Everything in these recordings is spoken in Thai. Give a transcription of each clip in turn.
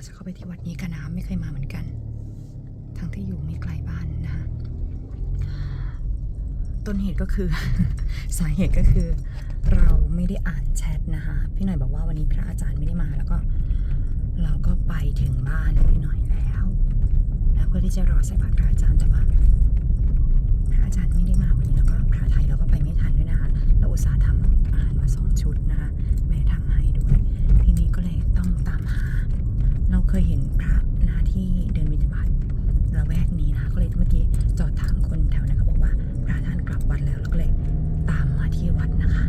เราจะเข้าไปที่วัดนี้กันนะไม่เคยมาเหมือนกัน ทั้งที่อยู่ไม่ไกลบ้านนะคะต้นเหตุก็คือ สาเหตุก็คือ เราไม่ได้อ่านแชทนะคะพี่หน่อยบอกว่าวันนี้พระอาจารย์ไม่ได้มาแล้วก็ เราก็ไปถึงบ้านพี่หน่อยแล้วแล้วเพื่อที่จะรอใส่บาตรพระอาจารย์แต่ว่าพระอาจารย์ไม่ได้มาวันนี้แล้วก็พระไทยเราก็ไปไม่ทันด้วยนะคะเราอุตส่าห์ทำอาหารมาสองชุดนะคะแม่ทำให้ด้วย ทีนี้ก็เลยต้องตามหา เราเคยเห็นพระนะคะที่เดินวิจบาตระแวกนี้นะก็เลยเมื่อกี้จอดถามคนแถวนั้นเขาบอกว่าพระท่านกลับวัดแล้วแล้วก็เลยตามมาที่วัดนะคะ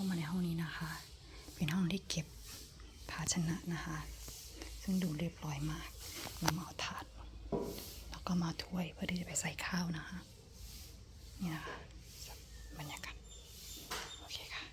เข้ามาในห้องนี้นะคะ เป็นห้องที่เก็บภาชนะนะคะ ซึ่งดูเรียบร้อยมากเรามาเอาถาด แล้วก็มาถ้วยเพื่อที่จะไปใส่ข้าวนะคะ นี่นะคะบรรยากาศ โอเคค่ะ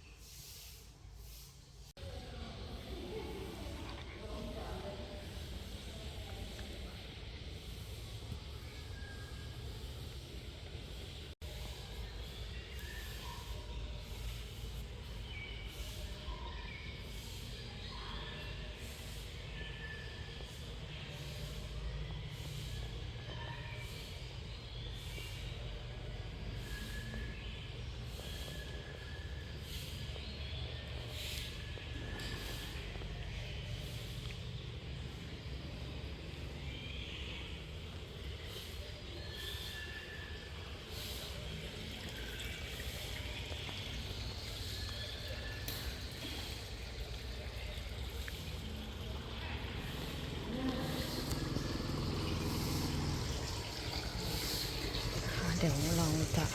ค่ะเดี๋ยวเราจะ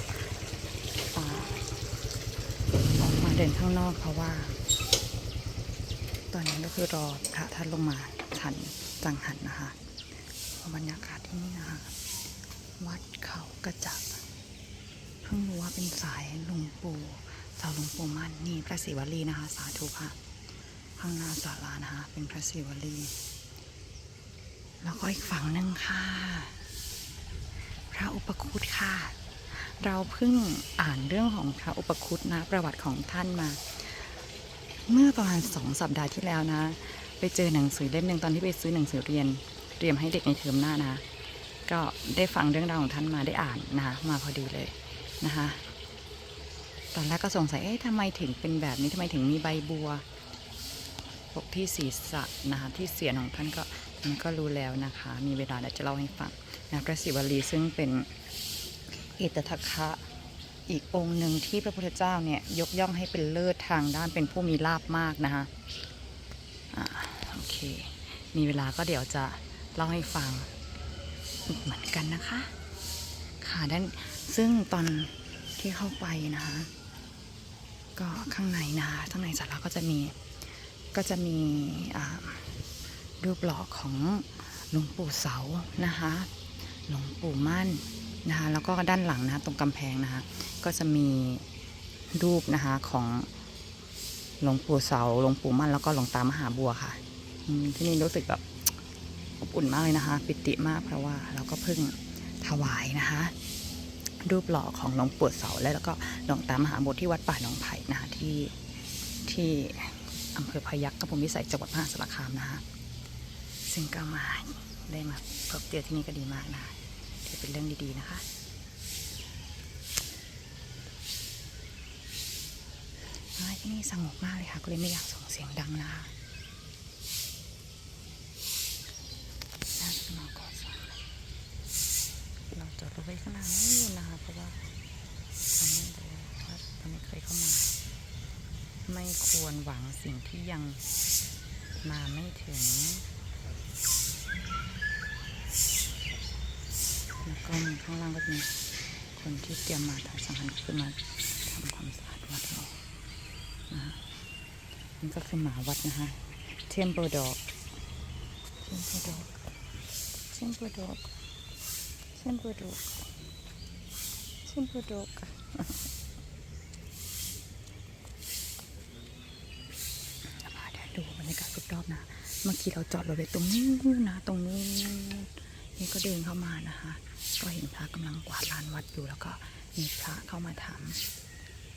อ่าออกมาเดินข้างนอกเพราะว่า ตอนนี้ก็คือรอพระท่านลงมาฉันจังหันนะคะบรรยากาศที่นี่นะคะ วัดเขากระจับเพิ่งรู้ว่าเป็นสายหลวงปู่สาวหลวงปู่มั่นนี่พระศิวลีนะคะ สาธุค่ะข้างหน้าศาลานะคะ เป็นพระศิวลี แล้วก็อีกฝั่งหนึ่งค่ะ พระอุปคุตค่ะ เราเพิ่งอ่านเรื่องของพระอุปคุตนะประวัติของท่านมา เมื่อประมาณสองสัปดาห์ที่แล้วนะ ไปเจอหนังสือเล่มหนึ่งตอนที่ไปซื้อหนังสือเรียนเตรียมให้เด็กในเทอมหน้านะ ก็ได้ฟังเรื่องราวของท่านมาได้อ่านนะมาพอดีเลยนะคะตอนแรกก็สงสัยเอ๊ะทำไมถึงเป็นแบบนี้ทำไมถึงมีใบบัวปกที่ศีรษะนะคะที่เสียนของท่านก็มันก็รู้แล้วนะคะ มีเวลาเดี๋ยวจะเล่าให้ฟังนะพระศิวลีซึ่งเป็น เอตทัคคะอีกองค์หนึ่งที่พระพุทธเจ้าเนี่ยยกย่องให้เป็นเลิศทางด้านเป็นผู้มีลาบมากนะคะอ่าโอเค มีเวลาก็เดี๋ยวจะเล่าให้ฟังอีกเหมือนกันนะคะ ค่ะด้านซึ่งตอนที่เข้าไปนะคะก็ข้างในนะคะข้างในศาลาก็จะมีก็จะมีรูปหล่อของหลวงปู่เสานะคะหลวงปู่มั่น นะคะแล้วก็ด้านหลังนะตรงกำแพงนะคะก็จะมีรูปนะคะของหลวงปู่เสาหลวงปู่มั่นแล้วก็หลวงตามหาบัวค่ะที่นี่รู้สึกแบบอบอุ่นมากเลยนะคะ ปิติมากเพราะว่าเราก็เพิ่งถวายนะคะ รูปหล่อของหลวงปู่เสาและแล้วก็หลวงตามหาบัวที่วัดป่าหนองไผ่นะคะที่ที่อำเภอพยัคฆ์กระผมวิสัยจังหวัดมหาสารคามนะคะซึ่งก็มาได้มาพบเจอที่นี่ก็ดีมากนะคะ ถือเป็นเรื่องดีๆนะคะ ที่นี่สงบมากเลยค่ะ ก็เลยไม่อยากส่งเสียงดังนะคะน่าจะมาก่อนสร้างเราจอดรถไว้ข้างหน้านู่นนะคะ เพราะว่าเราไม่รู้ว่าเราไม่เคยเข้ามา ไม่ควรหวังสิ่งที่ยังมาไม่ถึง แล้ว ก็มีข้างล่างก็มีคนที่เตรียมมาทำสังหารขึ้นมาทำความสะอาดวัดเรานะคะนี่ก็คือหมาวัดนะคะ Temple Dog Temple Dog Temple Dog Temple Dog Temple Dog ค่ะพาเดินดูบรรยากาศรอบๆนะ เมื่อกี้เราจอดรถไว้ตรงนี้นะ ตรงนี้น ก็เดินเข้ามานะคะ ก็เห็นพระกำลังกวาดลานวัดอยู่แล้วก็มีพระเข้ามาถาม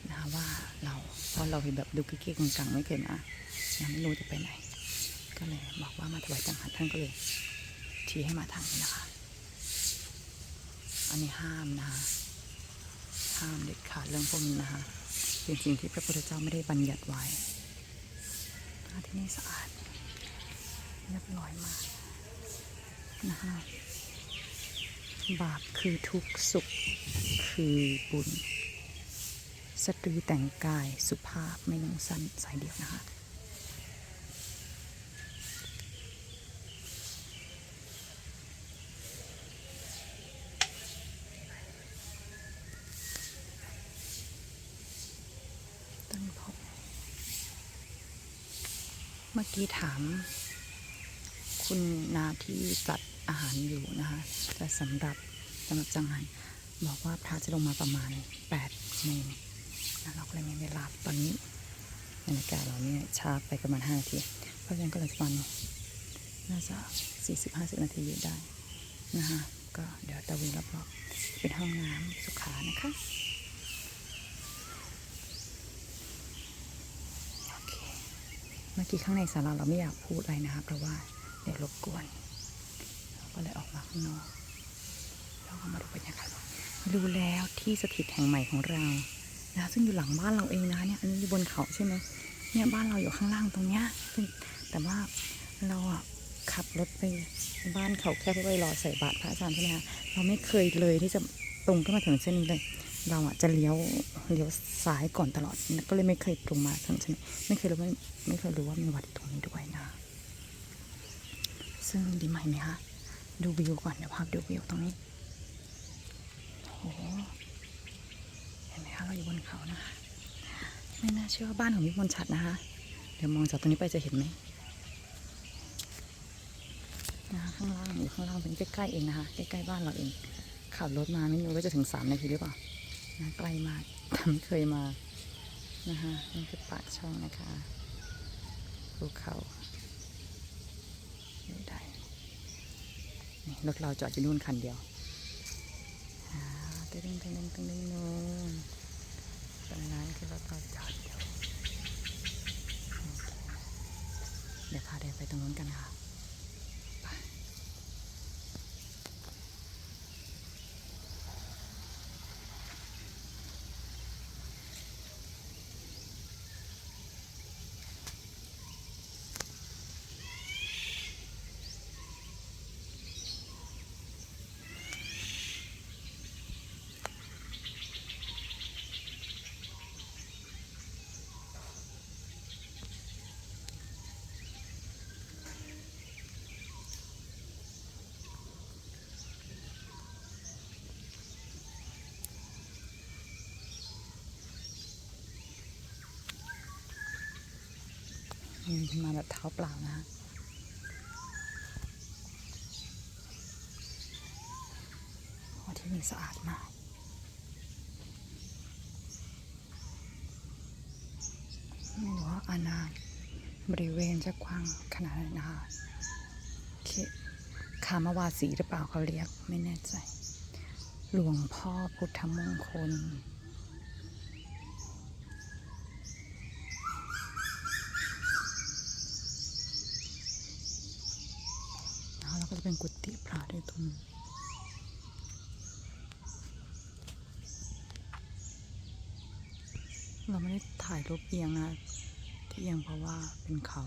นะคะว่าเราเพราะเราเห็นแบบดูกิ๊กๆกังๆไม่เคยมายังไม่รู้จะไปไหน ก็เลยบอกว่ามาถวายจังหันท่านก็เลยชี้ให้มาทางนี้นะคะ อันนี้ห้ามนะคะห้ามเด็ดขาดเรื่องพวกนี้นะคะเป็นสิ่งที่พระพุทธเจ้าไม่ได้บัญญัติไว้ที่นี่สะอาดเรียบร้อยมากนะคะ บาปคือทุกข์สุขคือบุญ สตรีแต่งกายสุภาพไม่นุ่งสั้นสายเดียวนะคะต้นพบเมื่อกี้ถาม คุณนาที่จัด อาหารอยู่นะคะแต่สำหรับสำหรับจังหันบอกว่าพระจะลงมาประมาณ8โมงแล้วเราก็เลยไมีเวลาตอนนี้นาฬิกาศเราเนี่ยช้าไปประมาณ5นาทีเพราะฉะนั้นก็เลยประมาณน่าจะ40 50นาทีอยู่ได้นะคะก็เดี๋ยวตะวีรอบๆเป็นห้องน้ำสุขานะคะโอเคเมื่อกี้ข้างในศาลาเราไม่อยากพูดอะไรนะคะเพราะว่าเดี๋ยวรบกวน ก็เลยออกมาข้างนอกแล้วก็มาดูบรรยากาศดูแล้วที่สถิตแห่งใหม่ของเรานะซึ่งอยู่หลังบ้านเราเองนะเนี่ยอันนี้อยู่บนเขาใช่ไหมเนี่ยบ้านเราอยู่ข้างล่างตรงเนี้ยซึ่งแต่ว่าเราอะขับรถไปบ้านเขาแค่เพื่อไปรอใส่บาตรพระอาจารย์ใช่ไหมคะเราไม่เคยเลยที่จะตรงขึ้นมาถึงเส้นนี้เลย เราอะจะเลี้ยวเลี้ยวซ้ายก่อนตลอดก็เลยไม่เคยตรงมาถึงเส้นนี้ไม่เคยรู้ว่าไม่เคยรู้ว่ามีวัดตรงนี้ด้วยนะ ซึ่งดีไหมไหมคะ ดูวิวก่อนเดี๋ยวพาดูวิวตรงนี้โอ้โหเห็นไหมคะเราอยู่บนเขานะคะไม่น่าเชื่อว่าบ้านของพี่มนชัดนะคะ เดี๋ยวมองจากตรงนี้ไปจะเห็นไหมนะคะข้างล่างอยู่ข้างล่างเป็นใกล้ๆเองนะคะใกล้ๆบ้านเราเองขับรถมาไม่รู้ว่าจะถึงสามนาทีหรือเปล่านะใกล้มากแต่ไม่เคยมานะคะนี่คือปากช่องนะคะภูเขาไม่ได้ รถเราจอดอยู่นู่นคันเดียวอ่าตึ้งตึ้งตึ้งตึ้งตึ้งนู่นตรงนั้นคือรถเราจอดอยู่โอเคเดี๋ยวพาเดินไปตรงนู้นกันค่ะ มมาแบบเท้าเปล่านะคะที่นี่สะอาดมากไม่รู้ว่าอาณาบริเวณจะกว้างขนาดไหนนะคะเคคามาวาสีหรือเปล่าเขาเรียกไม่แน่ใจ หลวงพ่อพุทธมงคล นะคะแล้วก็จะ เป็นกุฏิพระด้วยตรงนี้เราไม่ได้ถ่ายรูปเอียงนะที่เอียงเพราะว่าเป็นเขา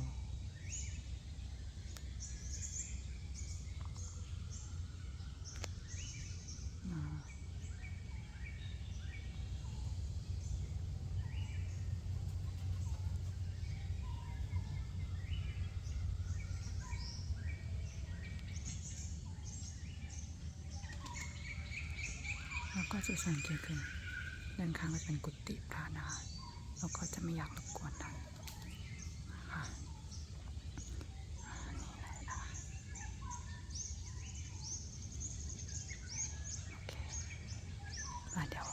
แล้ว ก็จะสังเกตคือด้านข้างก็เป็นกุฏิพระนะคะแล้วก็จะไม่อยากรบกวนท่านนะคะนี่เลยนะโอเคอะเดี๋ยว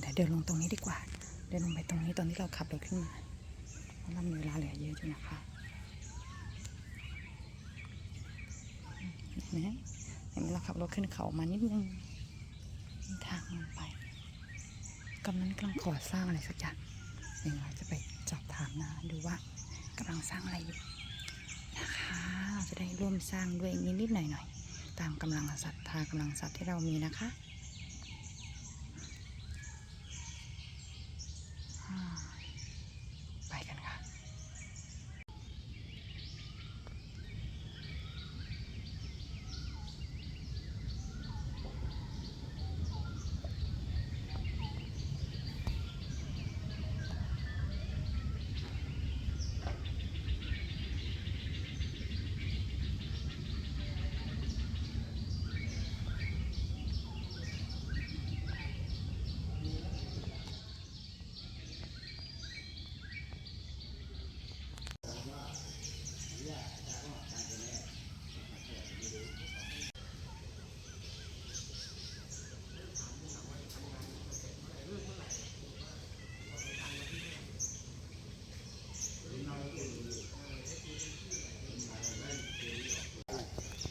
เดี๋ยวเดินลงตรงนี้ดีกว่า เดินลงไปตรงนี้ตอนที่เราขับรถขึ้นมาเพราะเรามีเวลาเหลือเยอะอยู่นะคะเห็นไหม เห็นไหมเราขับรถขึ้นเขามานิดนึงทางลงไปกำลังกำลังก่อสร้างอะไรสักอย่างเดี๋ยวเราจะไปจอบถามนะดูว่ากำลังสร้างอะไรอยู่นะคะจะได้ร่วมสร้างด้วยนิดนิดๆหน่อยหน่อยๆตามกำลังศรัทธากำลังศรัทธาที่เรามีนะคะ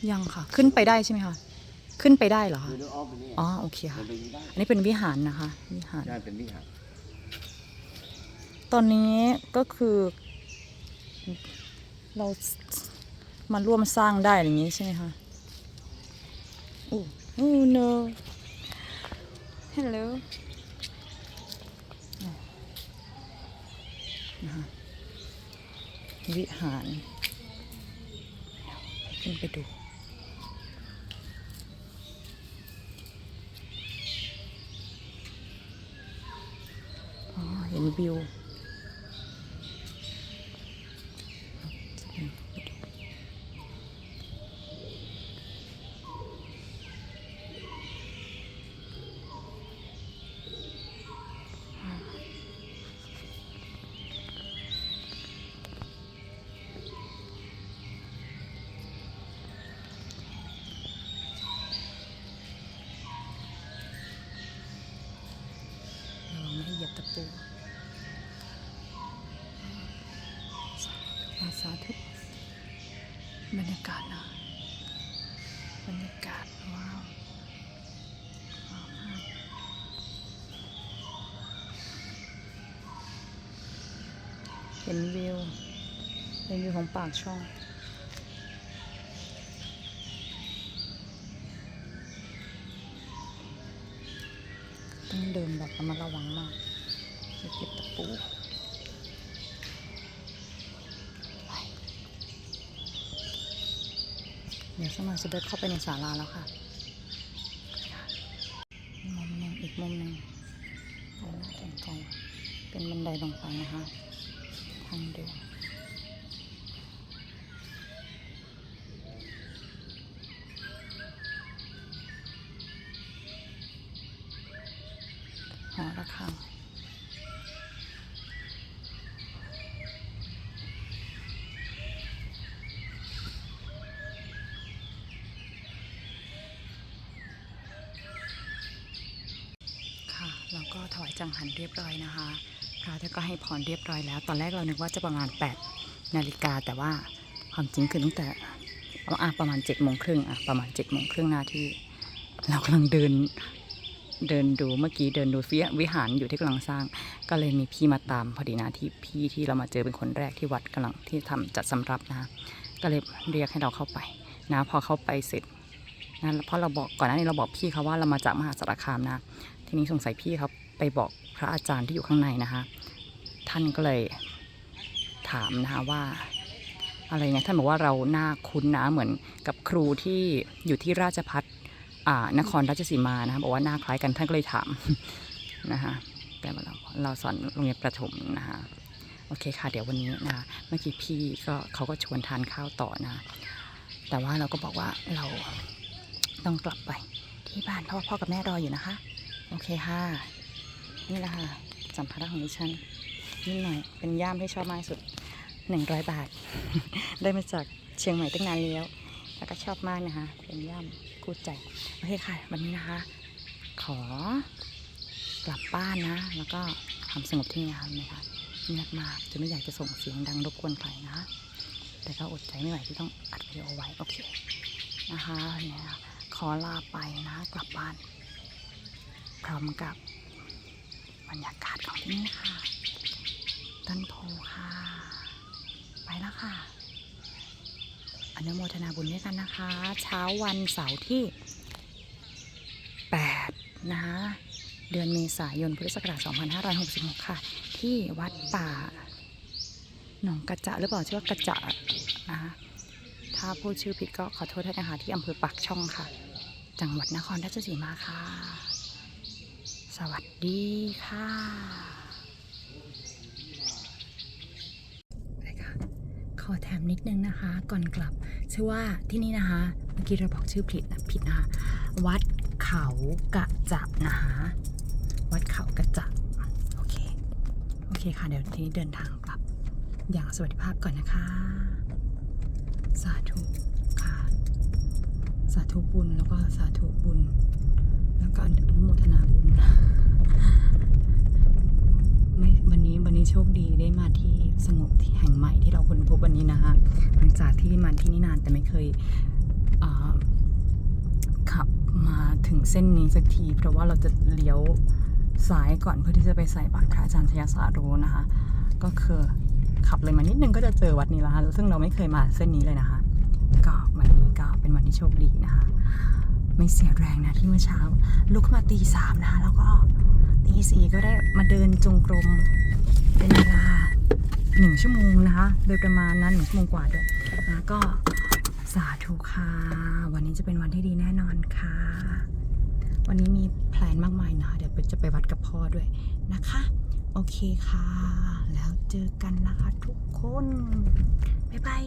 ยังค่ะ ขึ้นไปได้ใช่ไหมคะขึ้นไปได้เหรอคะเดินอ้อมไปนี่อ๋อโอเคค่ะเดินไปนี่ได้อันนี้เป็นวิหารนะคะ วิหารได้เป็นวิหาร ตอนนี้ก็คือ เรามาร่วมสร้างได้อย่างนี้ใช่ไหมคะโอ้โอ้ no hello นะคะวิหารเดี๋ยวขึ้นไปดู อ๋อ เห็น วิว สาธุบรรยากาศนะบรรยากาศว้าวว้าวมากเห็นวิวเห็นวิวของปากช่องต้องเดินแบบระมัดระวังมากจะเก็บตะปู เดี๋ยวสกมัยจะเดินเข้าไปในศาลาแล้วค่ะมุมหนึ่งอีกมุมหนึ่งน่าสนใจเป็นบันไดลงไปนะคะทางเดินหอระฆัง ถวายจังหันเรียบร้อยนะคะพระท่านก็ให้พรเรียบร้อยแล้ว ตอนแรกเรานึกว่าจะประมาณ 8 นาฬิกาแต่ว่าความจริงคือตั้งแต่อะประมาณ7จ็ดโมงครึ่งอะประมาณ7จ็ดโมงครึ่งนาทีเรากำลังเดินเดินดูเมื่อกี้เดินดูวิวิหารอยู่ที่กำลังสร้าง ก็เลยมีพี่มาตามพอดีนะที่พี่ที่เรามาเจอเป็นคนแรกที่วัดกำลังที่ทำจัดสำรับนะก็เลยเรียกให้เราเข้าไปนะพอเข้าไปเสร็จนะเพราะเราบอกก่อนหน้านี้เราบอกพี่เขาว่าเรามาจากมหาสารคามนะ ทีนี้สงสัยพี่เขา ไปบอกพระอาจารย์ที่อยู่ข้างในนะคะ ท่านก็เลยถามนะคะว่า อะไรเงี้ยท่านบอกว่าเราหน้าคุ้นนะเหมือนกับครูที่อยู่ที่ราชพัฒนครราชสีมานะคะบอกว่าหน้าคล้ายกันท่านก็เลยถามนะคะแต่เราเราสอนโรงเรียนประถมนะคะโอเคค่ะ เดี๋ยววันนี้นะคะเมื่อกี้พี่ก็เขาก็ชวนทานข้าวต่อนะ แต่ว่าเราก็บอกว่าเราต้องกลับไปที่บ้านเพราะว่าพ่อกับแม่รออยู่นะคะ โอเคค่ะ นี่แหละค่ะสัมภาระของดิฉันนิดหน่อยเป็นย่ามที่ชอบมากสุดหนึ่งร้อยบาท ได้มาจากเชียงใหม่ตั้งนานแล้ว แล้วก็ชอบมากนะคะ เป็นย่ามคู่ใจโอเคค่ะ วันนี้นะคะ ขอกลับบ้านนะ แล้วก็ความสงบที่นี่ค่ะนะคะเงียบมากจะไม่อยากจะส่งเสียงดังรบกวนใครนะคะแต่ก็อดใจไม่ไหวที่ต้องอัดวิดีโอไว้โอเคนะคะเนี่ยขอลาไปนะกลับบ้าน พร้อมกับ บรรยากาศของที่นี่ค่ะ ต้นโพค่ะ ไปแล้วค่ะ อนุโมทนาบุญด้วยกันนะคะ เช้าวันเสาร์ที่8นะคะเดือนเมษายนพุทธศักราช2566 ค่ะ ที่วัดป่าหนองกระจะหรือเปล่าชื่อว่ากระจะนะคะถ้าพูดชื่อผิดก็ขอโทษด้วยนะคะ ที่อำเภอปากช่องค่ะ จังหวัดนครราชสีมาค่ะ วัสดีค่ะไปค่ะขอแถมนิดนึงนะคะ ก่อนกลับ ชื่อว่าที่นี่นะคะ เมื่อกี้เราบอกชื่อผิดนะผิดนะคะ วัดเขากะจะนะคะวัดเขากะจะโอเค โอเคค่ะ เดี๋ยวทีนี้เดินทางกลับ อย่างสวัสดิภาพก่อนนะคะ สาธุค่ะ สาธุบุญแล้วก็สาธุบุญ แล้วก็อนุโมทนาบุญไม่วันนี้วันนี้โชคดีได้มาที่สงบที่แห่งใหม่ที่เราค้นพบวันนี้นะคะหลังจากที่มาที่นี่นานแต่ไม่เคยขับมาถึงเส้นนี้สักที เพราะว่าเราจะเลี้ยวซ้ายก่อนเพื่อที่จะไปใส่บาตรพระอาจารย์ชยสารูนะคะ ก็คือขับเลยมานิดนึงก็จะเจอวัดนี้แล้วค่ะซึ่งเราไม่เคยมาเส้นนี้เลยนะคะ ก็วันนี้ก็เป็นวันที่โชคดีนะคะ ไม่เสียแรงนะที่เมื่อเช้า ลุกมาตีสามนะคะแล้วก็ตีสี่ก็ได้มาเดินจงกรม เป็นเวลาหนึ่งชั่วโมงนะคะ โดยประมาณนั้นหนึ่งชั่วโมงกว่าด้วยนะก็สาธุค่ะ วันนี้จะเป็นวันที่ดีแน่นอนค่ะ วันนี้มีแพลนมากมายนะคะ เดี๋ยวจะไปวัดกับพ่อด้วยนะคะ โอเคค่ะ แล้วเจอกันนะคะทุกคน บ๊ายบาย